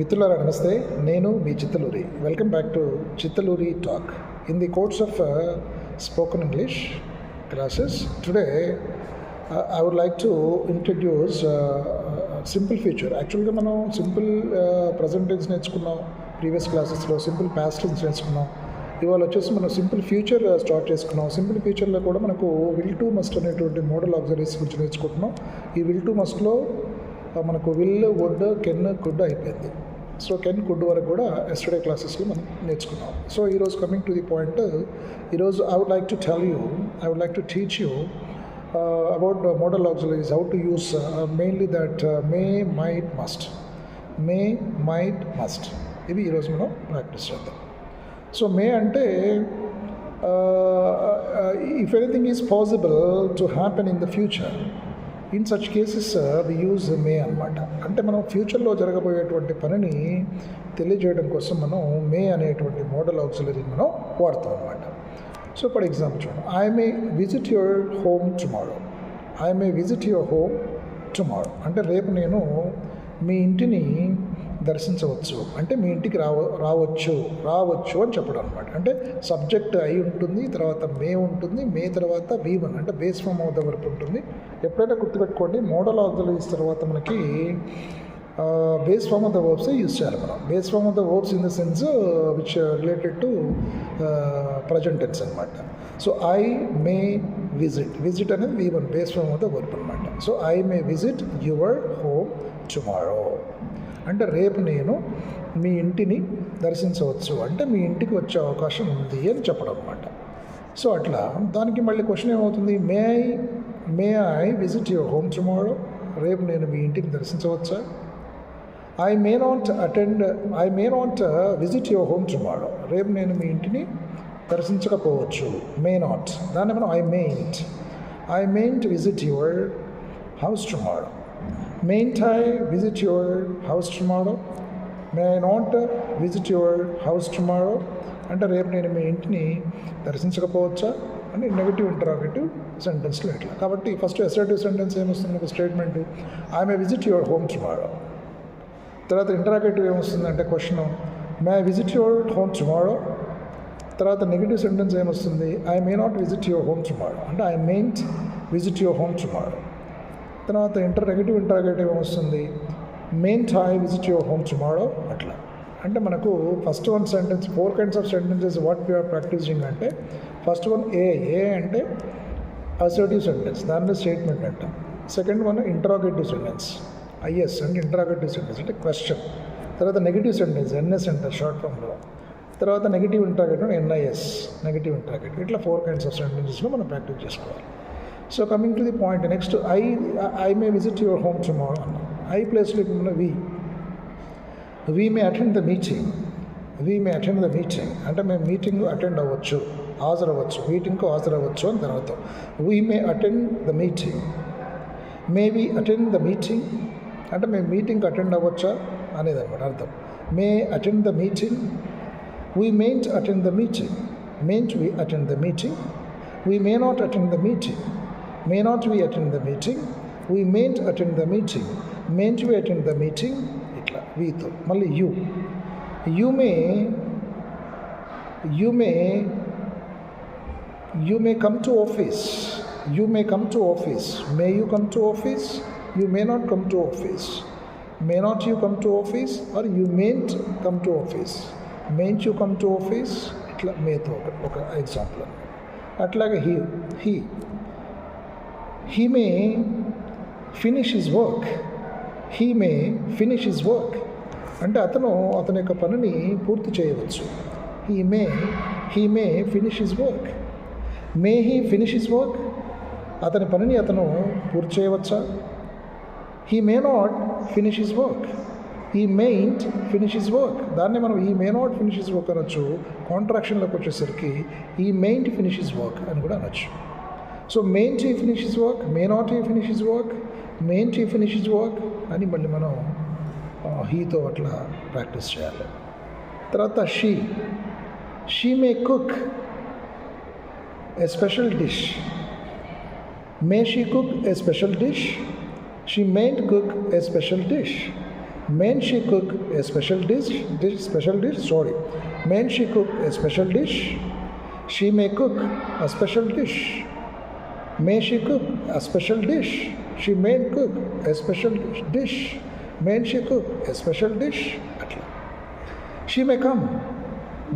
మిత్రులారా నమస్తే. నేను మీ Chittaluri. Welcome back to Chittaluri talk in the course of spoken English classes today I would like to introduce simple future యాక్చువల్గా మనం simple present tense uh, నేర్చుకున్నాం previous క్లాసెస్లో simple past tense నేర్చుకున్నాం. ఇవాళ వచ్చేసి మనం సింపుల్ ఫ్యూచర్ స్టార్ట్ చేసుకున్నాం. సింపుల్ ఫ్యూచర్లో కూడా మనకు విల్ టు మస్ట్ అనేటువంటి మోడల్ ఆబ్జర్వేషన్ గురించి నేర్చుకుంటున్నాం. ఈ విల్ టు మస్ట్లో మనకు విల్ వుడ్ కెన్ కుడ్ అయిపోయింది. సో కెన్ కుడ్ వరకు కూడా ఎస్టర్డే క్లాసెస్లో మనం నేర్చుకున్నాం. సో ఈరోజు కమింగ్ టు ది పాయింట్ ఈరోజు I would like to tell you I would like to teach you about modal auxiliaries how to use mainly that may might must may might must ఇవి ఈరోజు మనం practice చేద్దాం. So may అంటే if anything is possible to happen in the future in such cases the use may అనమాట అంటే మనం ఫ్యూచర్లో జరగబోయేటువంటి పనిని తెలియజేయడం కోసం మనం మే అనేటువంటి మోడల్ ఆక్సిలరీని మనం వాడతాం అనమాట సో ఫర్ ఎగ్జాంపుల్ చూడండి. I may visit your home tomorrow I may visit your home tomorrow అంటే రేపు నేను మీ ఇంటిని దర్శించవచ్చు. అంటే మీ ఇంటికి రావ రావచ్చు రావచ్చు అని చెప్పడం అనమాట అంటే సబ్జెక్ట్ అయి ఉంటుంది తర్వాత మే ఉంటుంది మే తర్వాత వి వన్ అంటే base form of the verb ఉంటుంది. ఎప్పుడైనా గుర్తుపెట్టుకోండి మోడల్ ఆఫ్ ద లీవ్స్ తర్వాత మనకి base form of the verbs use చేయాలి మనం. Base form of the verbs in the sense which related to present tense అనమాట so I may visit. Visit అనేది V one base form of the verb అనమాట so I may visit your home tomorrow. అంటే రేపు నేను మీ ఇంటిని దర్శించవచ్చు. అంటే మీ ఇంటికి వచ్చే అవకాశం ఉంది అని చెప్పడం అనమాట సో అట్లా దానికి మళ్ళీ క్వశ్చన్ ఏమవుతుంది? May I may I visit your home tomorrow రేపు నేను మీ ఇంటిని దర్శించవచ్చా? I may not attend I may not visit your home tomorrow రేపు నేను మీ ఇంటిని దర్శించకపోవచ్చు. మే నాట్ దాన్ని మనం I mayn't I mayn't visit your house tomorrow mayn't I visit your house tomorrow may I not visit your house tomorrow అంటే రేపు నేను మీ ఇంటిని దర్శించకపోవచ్చా? అని నెగిటివ్ ఇంటరాగేటివ్ సెంటెన్స్లో ఇట్లా. కాబట్టి ఫస్ట్ అసర్టివ్ సెంటెన్స్ ఏమొస్తుంది ఒక statement I may visit your home tomorrow తర్వాత ఇంటరాగేటివ్ ఏమొస్తుందంటే question may I visit your home tomorrow తర్వాత నెగిటివ్ సెంటెన్స్ ఏమొస్తుంది? I may not visit your home tomorrow అంటే I mayn't visit your home tomorrow తర్వాత inter negative interrogative ఏమొస్తుంది mayn't I visit your home tomorrow అట్లా. అంటే మనకు first one sentence four kinds of sentences what we are practising అంటే first one A A అంటే assertive sentence దానిలో statement అంట. Second one interrogative sentence I S అంటే interrogative sentence అంటే question తర్వాత నెగిటివ్ సెంటెన్స్ ఎన్ఎస్ అంటారు షార్ట్ ఫామ్లో తర్వాత negative interrogative N I S negative interrogative ఇట్లా ఫోర్ కైండ్స్ ఆఫ్ సెంటెన్సెస్లో మనం ప్రాక్టీస్ చేసుకోవాలి. So coming to the point next I I may visit your home tomorrow అన్నాం ఐ ప్లేస్లో ఉన్న we we may attend the meeting we may attend the meeting అంటే మేము meeting attend అవ్వచ్చు హాజరవ్వచ్చు మీటింగ్కు హాజరవ్వచ్చు అని తర్వాత we may attend the meeting may we attend the meeting అంటే మేము మీటింగ్కి అటెండ్ అవ్వచ్చా అనేది అనమాట అర్థం may attend the meeting we mayn't attend the meeting mayn't we attend the meeting we may not attend the meeting may not we attend the meeting we mayn't attend the meeting mayn't we attend the meeting ఇట్లా వీతో మళ్ళీ you you may you may you may come to office you may come to office may you come to office you may not come to office may not you come to office or you mayn't come to office mayn't you come to office ఇట్లా మేతో ఒక ఒక example అట్లాగే he he he may finish his work he may finish his work అంటే అతను అతని యొక్క పనిని పూర్తి చేయవచ్చు. He may he may finish his work may he finish his work అతని పనిని అతను పూర్తి చేయవచ్చా? He may not finish his work he mayn't finish his work దాన్ని మనం he may not finish his work అనొచ్చు. కాంట్రాక్షన్లోకి వచ్చేసరికి he mayn't finish is work అని కూడా అనొచ్చు. So mayn't he finish his work may not he finish his work mayn't he finish his work అని మళ్ళీ మనం హీతో అట్లా ప్రాక్టీస్ చేయాలి తర్వాత she she may cook a special dish may she cook a special dish she mayn't cook a special dish Main she cook a special dish, dish special dish, sorry. Main she cook a special dish. She may cook a special dish. May she cook a special dish. She may cook a special dish. May she cook a special dish. అట్లా she may come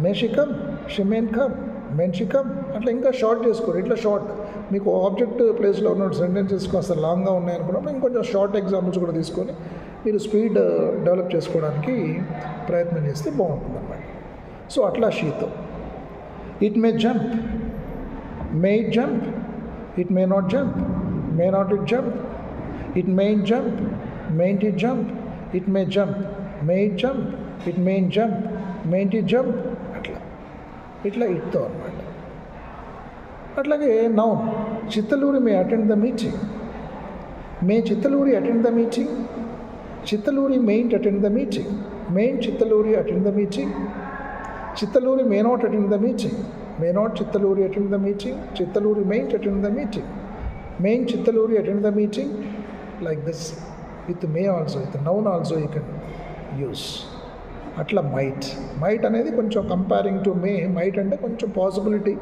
may she come she mayn't come mayn't she come అట్లా ఇంకా short చేసుకోరు. ఇట్లా short మీకు object ప్లేస్లో ఉన్న sentences కాస్త లాంగ్గా ఉన్నాయనుకున్నప్పుడు ఇంకొంచెం షార్ట్ ఎగ్జాంపుల్స్ కూడా తీసుకొని మీరు స్పీడ్ డెవలప్ uh, చేసుకోవడానికి ప్రయత్నం చేస్తే బాగుంటుంది అన్నమాట సో అట్లా షీతో it may jump may jump it may not jump may not it jump it mayn't jump mayn't it jump it may jump may it jump it mayn't jump mayn't it jump అట్లా. ఇట్లా ఇట్తో అనమాట అట్లాగే noun Chittaluri may attend the meeting may Chittaluri attend the meeting Chittaluri mayn't attend the meeting mayn't Chittaluri attend the meeting Chittaluri may not attend the meeting may not Chittaluri attend the meeting Chittaluri mayn't attend the meeting mayn't Chittaluri attend the meeting like this with may also with noun also you can use అట్లా might might అనేది కొంచెం comparing to may might అంటే కొంచెం possibility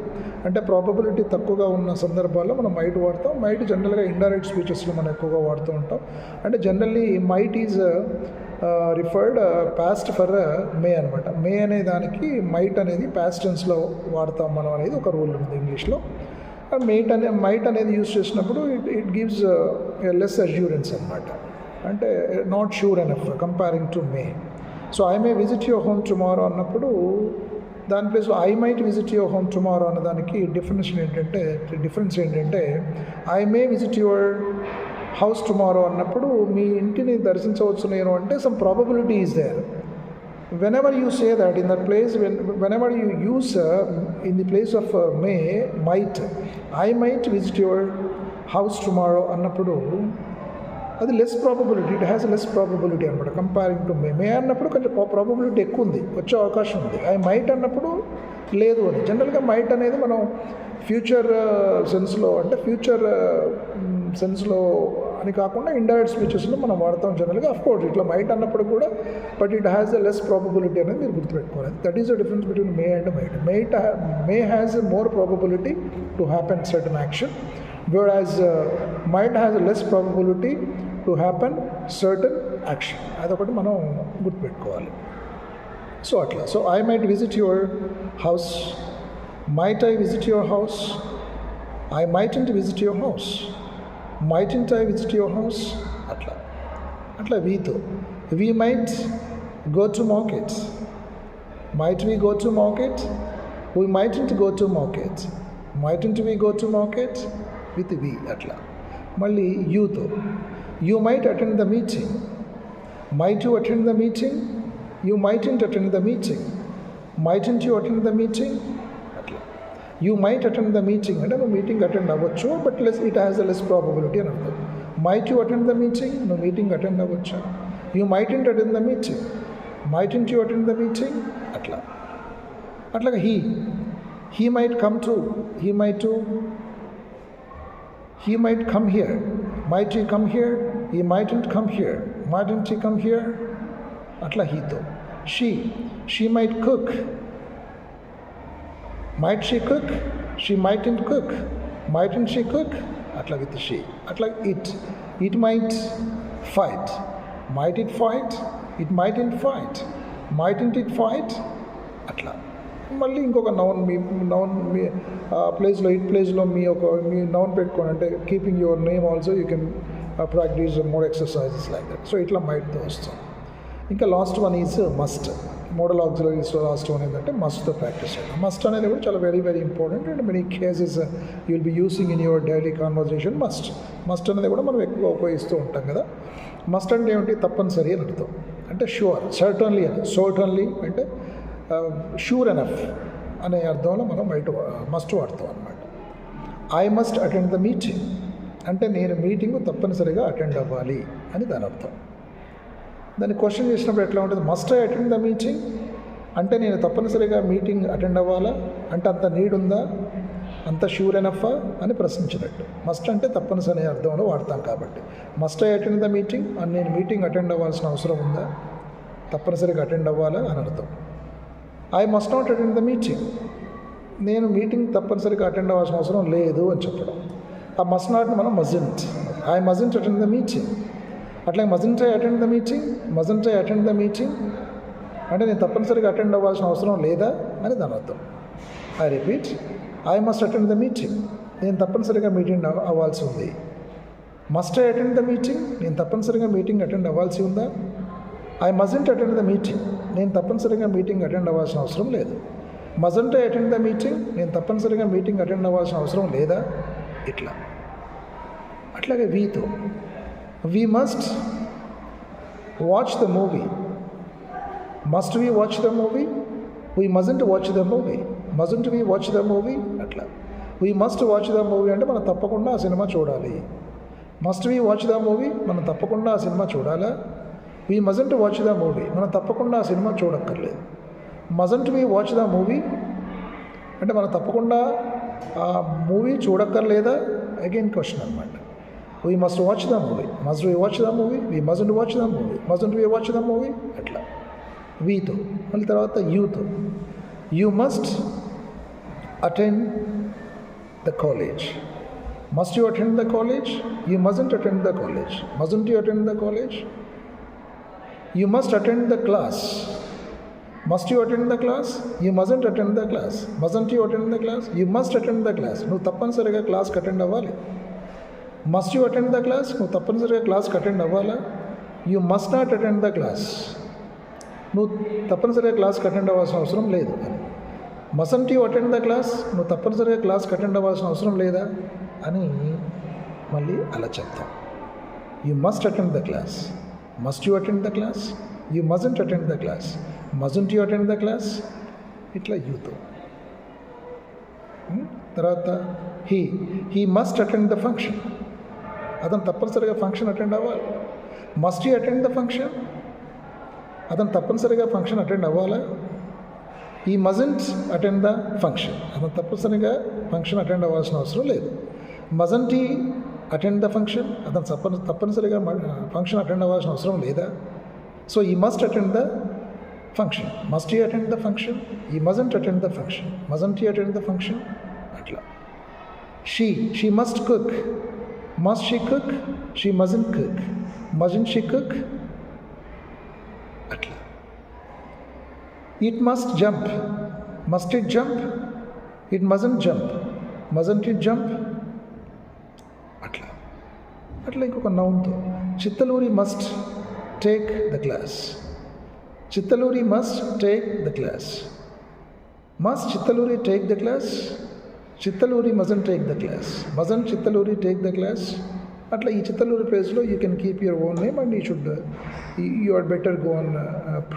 అంటే probability తక్కువగా ఉన్న సందర్భాల్లో మనం మైట్ వాడతాం. మైట్ జనరల్గా ఇండైరెక్ట్ స్పీచెస్లో మనం ఎక్కువగా వాడుతూ ఉంటాం. అంటే generally might is referred past for may అనమాట మే అనే దానికి మైట్ అనేది పాస్ట్ టెన్స్లో వాడతాం మనం అనేది ఒక రూల్ ఉంది ఇంగ్లీష్లో మైట్ అనే మైట్ అనేది యూస్ చేసినప్పుడు it it gives less assurance అనమాట అంటే not sure enough comparing to may so I may visit your home tomorrow అన్నప్పుడు దాని place I might visit your home tomorrow అన్న దానికి డిఫరెన్స్ ఏంటంటే డిఫరెన్స్ ఏంటంటే I may visit your house tomorrow అన్నప్పుడు మీ ఇంటిని దర్శించవచ్చు నేను అంటే some probability is there whenever you say that in the place when you use uh, in the place of uh, might might i might visit house tomorrow అన్నప్పుడు అది less probability it has less probability అనమాట comparing to may may అన్నప్పుడు కొంచెం probability ఎక్కువ ఉంది వచ్చే అవకాశం ఉంది. ఐ మైట్ అన్నప్పుడు లేదు అని. జనరల్గా మైట్ అనేది మనం ఫ్యూచర్ సెన్స్లో uh, అంటే ఫ్యూచర్ సెన్స్లో అని కాకుండా ఇండైరెక్ట్ స్పీచెస్లో మనం వాడతాం జనరల్గా అఫ్కోర్స్ ఇట్లా మైట్ అన్నప్పుడు కూడా but it has a less probability అనేది మీరు గుర్తుపెట్టుకోవాలి. That is the difference between may and might might may has a more probability to happen certain action where as might has a less probability to happen certain action అదొకటి మనం గుర్తుపెట్టుకోవాలి. So అట్లా. So I might visit your house might I visit your house I mightn't visit your house mightn't I visit your house అట్లా అట్లా వీతో we might go to market might we go to market we mightn't go to market mightn't we go to market with we అట్లా మళ్ళీ యూతో you might attend the meeting might you attend the meeting you mightn't attend the meeting mightn't you attend the meeting You might attend the meeting. I don't know, meeting attend avachchu, but less, it has a less probability. Might you attend the meeting? No, meeting attend avachchu. You mightn't attend the meeting. Mightn't you attend the meeting? Atla. Atla he. He might come to, He might to, He might come here. Might he come here? He mightn't come here. Mightn't he come here? Atla he to. She. She might cook. Might she cook she mightn't cook mightn't she cook అట్లా with she అట్లా it it might fight might it fight it mightn't fight mightn't it fight అట్లా. మళ్ళీ ఇంకొక noun మీ noun మీ ప్లేస్లో it ప్లేస్లో మీ ఒక మీ నౌన్ పెట్టుకోండి అంటే keeping your name also you can practice more exercises like that so ఇట్లా మైట్తో వస్తాం ఇంకా last one is must modal ఆక్సిలరీస్లో last అనేది అంటే మస్ట్ ప్రాక్టీస్ చేయడం మస్ట్ అనేది కూడా చాలా very very important and many cases you will be using in your daily conversation must must అనేది కూడా మనం ఎక్కువ ఉపయోగిస్తూ ఉంటాం కదా. మస్ట్ అంటే ఏమిటి? తప్పనిసరి అని అర్థం. అంటే షూర్ సర్టన్లీ అని. సర్టన్లీ అంటే షూర్ ఎనఫ్ అనే అర్థంలో మనం బయట మస్ట్ వాడతాం అనమాట I must attend the meeting అంటే నేను మీటింగ్ తప్పనిసరిగా అటెండ్ అవ్వాలి అని దాని అర్థం. దాన్ని క్వశ్చన్ చేసినప్పుడు ఎట్లా ఉంటుంది? Must I attend the meeting అంటే నేను తప్పనిసరిగా మీటింగ్ అటెండ్ అవ్వాలా? అంటే అంత నీడ్ ఉందా? అంత షూర్ ఎనఫా అని ప్రశ్నించినట్టు. మస్ట్ అంటే తప్పనిసరి అనే అర్థంలో వాడతాం కాబట్టి. Must I attend the meeting అని నేను మీటింగ్ అటెండ్ అవ్వాల్సిన అవసరం ఉందా? తప్పనిసరిగా అటెండ్ అవ్వాలా? అని అర్థం. I must not attend the meeting నేను మీటింగ్ తప్పనిసరిగా అటెండ్ అవ్వాల్సిన అవసరం లేదు అని చెప్పడం. ఆ మస్ట్ నాట్ మనం mustn't I mustn't attend the meeting అట్లా mustn't attend the meeting mustn't attend the meeting. అంటే నేను తప్పనిసరిగా అటెండ్ అవ్వాల్సిన అవసరం లేదా అని దాని అర్థం. I repeat I must attend the meeting నేను తప్పనిసరిగా మీటింగ్ అవ్వాల్సి ఉంది. Must I attend the meeting నేను తప్పనిసరిగా మీటింగ్ అటెండ్ అవ్వాల్సి ఉందా? I mustn't attend the meeting నేను తప్పనిసరిగా మీటింగ్ అటెండ్ అవ్వాల్సిన అవసరం లేదు. Mustn't I attend the meeting నేను తప్పనిసరిగా మీటింగ్ అటెండ్ అవ్వాల్సిన అవసరం లేదా? ఇట్లా. అట్లాగే వీతో. We must watch the movie must we watch the movie we mustn't watch the movie mustn't we watch the movie అట్లా. We must watch the movie అంటే మనం తప్పకుండా ఆ సినిమా చూడాలి. Must we watch the movie మనం తప్పకుండా ఆ సినిమా చూడాలా? We mustn't watch the movie మనం తప్పకుండా ఆ సినిమా చూడక్కర్లేదు. Mustn't we watch the movie అంటే మనం తప్పకుండా ఆ మూవీ చూడక్కర్లేదా? అగైన్ క్వశ్చన్ అనమాట we must watch the movie must we watch the movie we mustn't watch the movie mustn't we watch the movie అట్లా. వీతో మళ్ళీ తర్వాత యూతో you must attend the college must you attend the college you mustn't attend the college mustn't you attend the college you must attend the class must you attend the class you mustn't attend the class mustn't you attend the class you must attend the class నువ్వు తప్పనిసరిగా క్లాస్కి attend అవ్వాలి. Must you attend the class నువ్వు తప్పనిసరిగా క్లాస్కి attend అవ్వాలా? You must not attend the class నువ్వు తప్పనిసరిగా క్లాస్కి అటెండ్ అవ్వాల్సిన అవసరం లేదు. Mustn't you attend the class నువ్వు తప్పనిసరిగా క్లాస్కి అటెండ్ అవ్వాల్సిన అవసరం లేదా? అని మళ్ళీ అలా చెప్తాం. You must attend the class must you attend the class you mustn't attend the class mustn't you attend the class ఇట్లా యూతో hmm? తర్వాత he he must attend the function అతను తప్పనిసరిగా ఫంక్షన్ అటెండ్ అవ్వాలి must you attend the function అతను తప్పనిసరిగా function attend అవ్వాలా ఈ మజంట్ అటెండ్ ద ఫంక్షన్ అతను తప్పనిసరిగా ఫంక్షన్ అటెండ్ అవ్వాల్సిన అవసరం లేదు మజంట్ ఈ అటెండ్ ద ఫంక్షన్ అతను తప్పని తప్పనిసరిగా ఫంక్షన్ అటెండ్ అవ్వాల్సిన అవసరం లేదా so he must attend the function must he attend the function he mustn't attend the function mustn't he attend the function అట్లా she she must cook must she cook she mustn't cook mustn't she cook అట్లా it must jump must it jump it mustn't jump mustn't it jump అట్లా అట్లా ఇంకొక నౌన్తో Chittaluri must take the class Chittaluri must take the class must Chittaluri take the class Chittaluri mustn't take the class mustn't Chittaluri take the class అట్లా ఈ చిత్తలూరి ప్లేస్లో you can keep your own name and you should you are better go on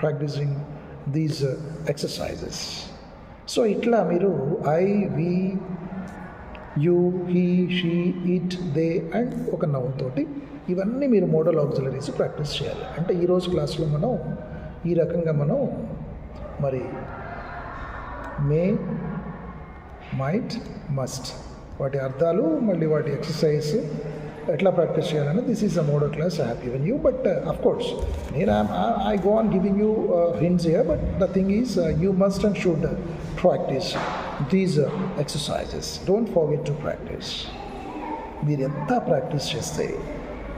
practicing these exercises so ఇట్లా మీరు I we you he she it they and ఒక నవ్వుతోటి తోటి ఇవన్నీ మీరు మోడల్ ఆక్సిలరీస్ ప్రాక్టీస్ చేయాలి. అంటే ఈరోజు క్లాస్లో మనం ఈ రకంగా మనం మరి మే మైట్ మస్ట్ వాటి అర్థాలు మళ్ళీ వాటి ఎక్సర్సైజ్ ఎట్లా ప్రాక్టీస్ చేయాలని this is a modal class I have given you but of course నేను I go on giving you hints here but the thing is you must and should practice these exercises don't forget to practice మీరు ఎంత practice చేస్తే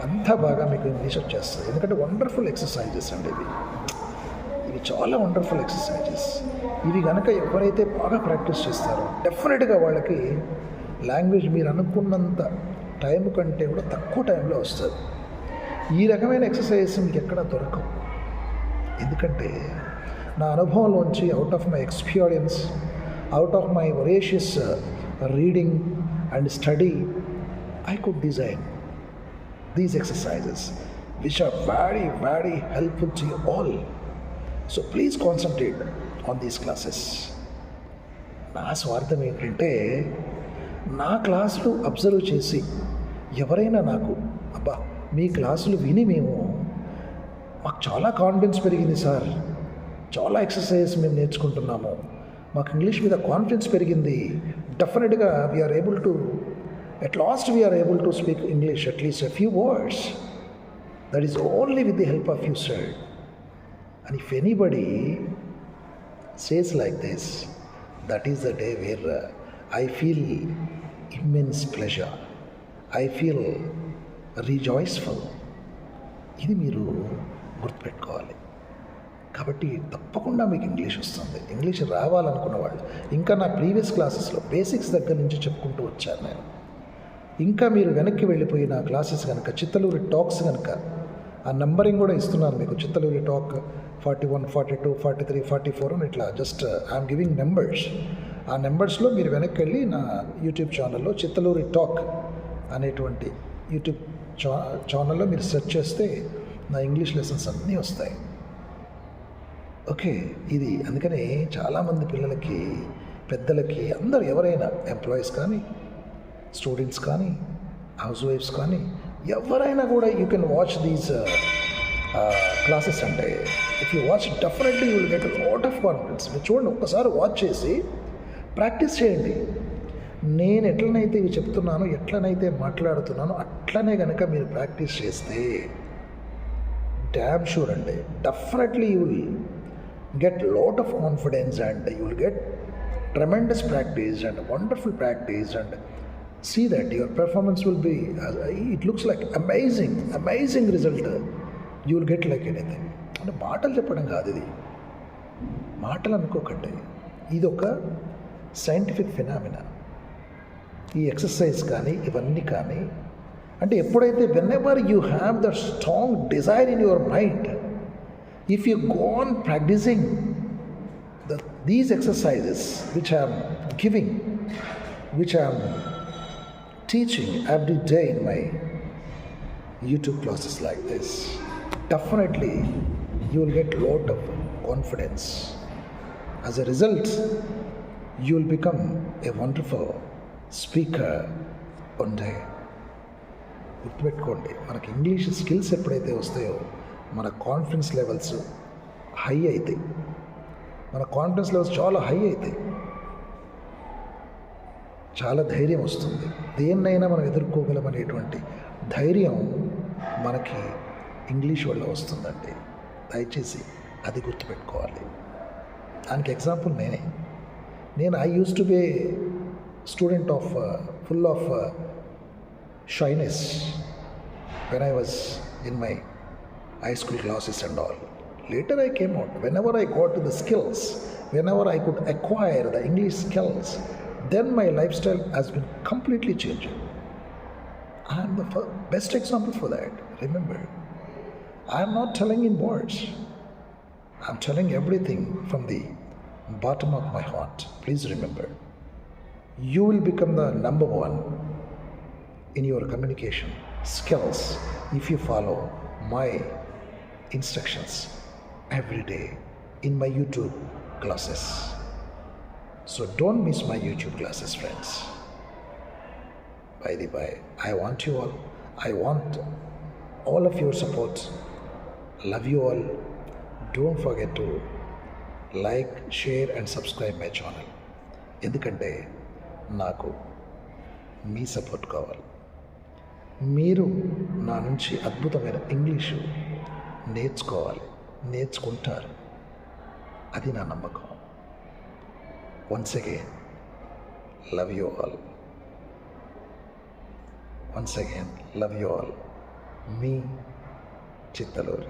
అంత బాగా మీకు English వచ్చేస్తుంది. ఎందుకంటే wonderful exercises అండి ఇవి. ఇవి చాలా వండర్ఫుల్ ఎక్సర్సైజెస్ ఇవి కనుక ఎవరైతే బాగా ప్రాక్టీస్ చేస్తారో డెఫినెట్గా వాళ్ళకి లాంగ్వేజ్ మీరు అనుకున్నంత టైం కంటే కూడా తక్కువ టైంలో వస్తుంది. ఈ రకమైన ఎక్సర్సైజెస్ మీకు ఎక్కడ దొరకవు. ఎందుకంటే నా అనుభవంలోంచి out of my experience out of my voracious reading and study I could design these exercises which are very very helpful to all so please concentrate on these classes నా స్వార్థం ఏంటంటే నా క్లాసులు అబ్జర్వ్ చేసి ఎవరైనా నాకు అబ్బా మీ క్లాసులు విని మేము మాకు చాలా కాన్ఫిడెన్స్ పెరిగింది సార్. చాలా ఎక్సర్సైజ్ మేము నేర్చుకుంటున్నాము. మాకు ఇంగ్లీష్ మీద కాన్ఫిడెన్స్ పెరిగింది. డెఫినెట్గా we are able to at last we are able to speak English at least a few words that is only with the help of you side అని if says says like this, that is the day where uh, I feel immense pleasure. I feel ఇది మీరు గుర్తుపెట్టుకోవాలి కాబట్టి తప్పకుండా మీకు English వస్తుంది English రావాలనుకున్న వాళ్ళు ఇంకా నా ప్రీవియస్ క్లాసెస్లో బేసిక్స్ దగ్గర నుంచి చెప్పుకుంటూ వచ్చాను నేను ఇంకా మీరు వెనక్కి వెళ్ళిపోయి నా క్లాసెస్ కనుక చిత్తలూరి టాక్స్ కనుక ఆ నంబరింగ్ కూడా ఇస్తున్నారు మీకు. Chittaluri talk forty one forty two forty three forty four అని ఇట్లా జస్ట్ ఐఎమ్ గివింగ్ నెంబర్స్. ఆ నెంబర్స్లో మీరు వెనక్కి వెళ్ళి నా యూట్యూబ్ ఛానల్లో చిత్తలూరి టాక్ అనేటువంటి యూట్యూబ్ చా ఛానల్లో మీరు సెర్చ్ చేస్తే నా ఇంగ్లీష్ లెసన్స్ అన్నీ వస్తాయి. ఓకే ఇది అందుకని చాలామంది పిల్లలకి పెద్దలకి అందరు ఎవరైనా ఎంప్లాయీస్ కానీ స్టూడెంట్స్ కానీ హౌస్ వైఫ్స్ కానీ ఎవరైనా కూడా you can watch these classes అంటే if you watch definitely you will get lot of confidence మీరు చూడండి ఒక్కసారి వాచ్ చేసి ప్రాక్టీస్ చేయండి. నేను ఎట్లనైతే ఇవి చెప్తున్నానో ఎట్లనైతే మాట్లాడుతున్నానో అట్లనే కనుక మీరు ప్రాక్టీస్ చేస్తే డ్యామ్ షూర్ అండి definitely you will get lot of confidence and you will get tremendous practice and wonderful practice and see that your performance will be it looks like amazing amazing result you will get like anything అంటే మాటలు చెప్పడం కాదు ఇది మాటలు అనుకోకండి ఇది ఒక scientific phenomena ఈ ఎక్సర్సైజ్ కానీ ఇవన్నీ కానీ అంటే ఎప్పుడైతే whenever you have the strong desire in your mind if you gone practicing these exercises which I'm giving which I'm teaching every day in my YouTube classes like this, definitely you will get lot of confidence. As a result, you will become a wonderful speaker one day. గుర్తుపెట్టుకోండి మనకి English skills ఎప్పుడైతే వస్తాయో మన confidence levels high అవుతాయి మన confidence levels చాలా high అవుతాయి చాలా ధైర్యం వస్తుంది. దేన్నైనా మనం ఎదుర్కోగలమనేటువంటి ధైర్యం మనకి ఇంగ్లీష్ వల్ల వస్తుందండి. దయచేసి అది గుర్తుపెట్టుకోవాలి. దానికి ఎగ్జాంపుల్ నేనే. నేను I used to be student of full of shyness when I was in my high school classes and all later I came out whenever I got the skills whenever I could acquire the English skills then my lifestyle has been completely changing. I am the fir- best example for that. Remember, I am not telling in words. I am telling everything from the bottom of my heart. Please remember, you will become the number one in your communication skills if you follow my instructions every day in my YouTube classes. So don't miss my YouTube classes, friends. By the way, I want you all, I want all of your support. Love you all. Don't forget to like share and subscribe my channel ఎందుకంటే నాకు మీ support కావాలి మీరు నా నుంచి అద్భుతమైన English నేర్చుకోవాలి నేర్చుకుంటారు అది నా నమ్మకం once again. Love you all. Once again, love you all. Me, Chittalur.